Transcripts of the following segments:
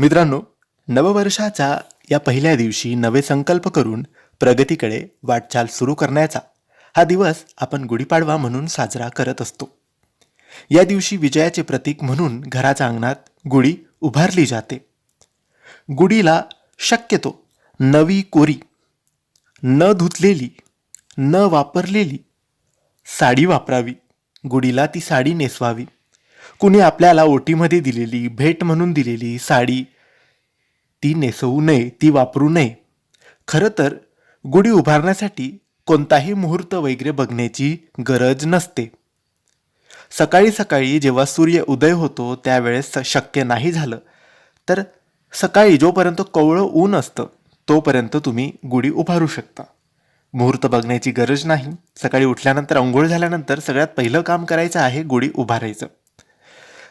मित्रांनो नववर्षाच्या या पहिल्या दिवशी नवे संकल्प करून प्रगतीकडे वाटचाल सुरू करण्याचा हा दिवस आपण गुढीपाडवा म्हणून साजरा करत असतो. या दिवशी विजयाचे प्रतीक म्हणून घराच्या अंगणात गुढी उभारली जाते. गुढीला शक्यतो नवी कोरी न धुतलेली न वापरलेली साडी वापरावी. गुढीला ती साडी नेसवावी. कुणी आपल्याला ओटीमध्ये दिलेली भेट म्हणून दिलेली साडी ती नेसवू नये ती वापरू नये. खरं तर गुढी उभारण्यासाठी कोणताही मुहूर्त वगैरे बघण्याची गरज नसते. सकाळी सकाळी जेव्हा सूर्य उदय होतो त्यावेळेस शक्य नाही झालं. तर सकाळी जोपर्यंत कवळं ऊन असतं तोपर्यंत तुम्ही गुढी उभारू शकता. मुहूर्त बघण्याची गरज नाही. सकाळी उठल्यानंतर अंघोळ झाल्यानंतर सगळ्यात पहिलं काम करायचं आहे गुढी उभारायचं.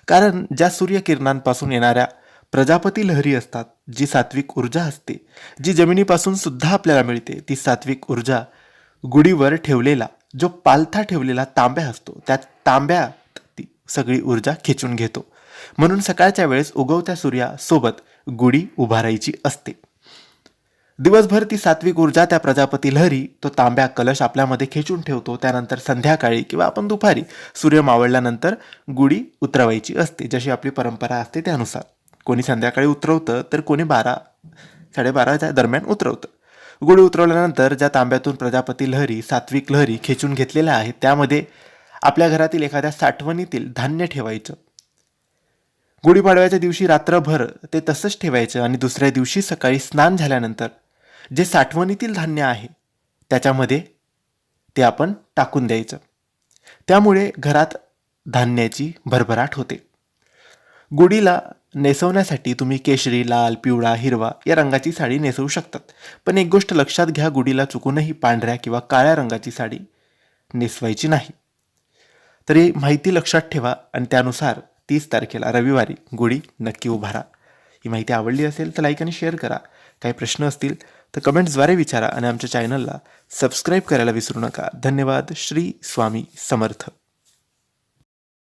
कारण ज्या सूर्यकिरणांपासून येणाऱ्या प्रजापती लहरी असतात जी सात्विक ऊर्जा असते. जी जमिनीपासून सुद्धा आपल्याला मिळते ती सात्विक ऊर्जा गुढीवर ठेवलेला जो पालथा ठेवलेला तांब्या असतो त्या तांब्यात ती सगळी ऊर्जा खेचून घेतो. म्हणून सकाळच्या वेळेस उगवत्या सूर्यासोबत गुढी उभारायची असते. दिवसभर ती सात्विक ऊर्जा त्या प्रजापती लहरी तो तांब्या कलश आपल्यामध्ये खेचून ठेवतो. त्यानंतर संध्याकाळी किंवा आपण दुपारी सूर्य मावळल्यानंतर गुढी उतरवायची असते जशी आपली परंपरा असते त्यानुसार. कोणी संध्याकाळी उतरवतं तर कोणी बारा साडेबाराच्या दरम्यान उतरवतं. गुढी उतरवल्यानंतर ज्या तांब्यातून प्रजापती लहरी सात्विक लहरी खेचून घेतलेल्या आहेत त्यामध्ये आपल्या घरातील एखाद्या साठवणीतील धान्य ठेवायचं. गुढीपाडव्याच्या दिवशी रात्रभर ते तसंच ठेवायचं आणि दुसऱ्या दिवशी सकाळी स्नान झाल्यानंतर जे साठवणीतील धान्य आहे त्याच्यामध्ये ते आपण टाकून द्यायचं. त्यामुळे घरात धान्याची भरभराट होते. गुढीला नेसवण्यासाठी तुम्ही केशरी लाल पिवळा हिरवा या रंगाची साडी नेसवू शकतात. पण एक गोष्ट लक्षात घ्या गुढीला चुकूनही पांढऱ्या किंवा काळ्या रंगाची साडी नेसवायची नाही. तर ही माहिती लक्षात ठेवा आणि त्यानुसार तीस तारखेला रविवारी गुढी नक्की उभारा. ही माहिती आवडली असेल तर लाईक आणि शेअर करा. काही प्रश्न असतील तर कमेंट्सद्वारे विचारा आणि आमच्या चॅनलला सबस्क्राईब करायला विसरू नका. धन्यवाद. श्री स्वामी समर्थ.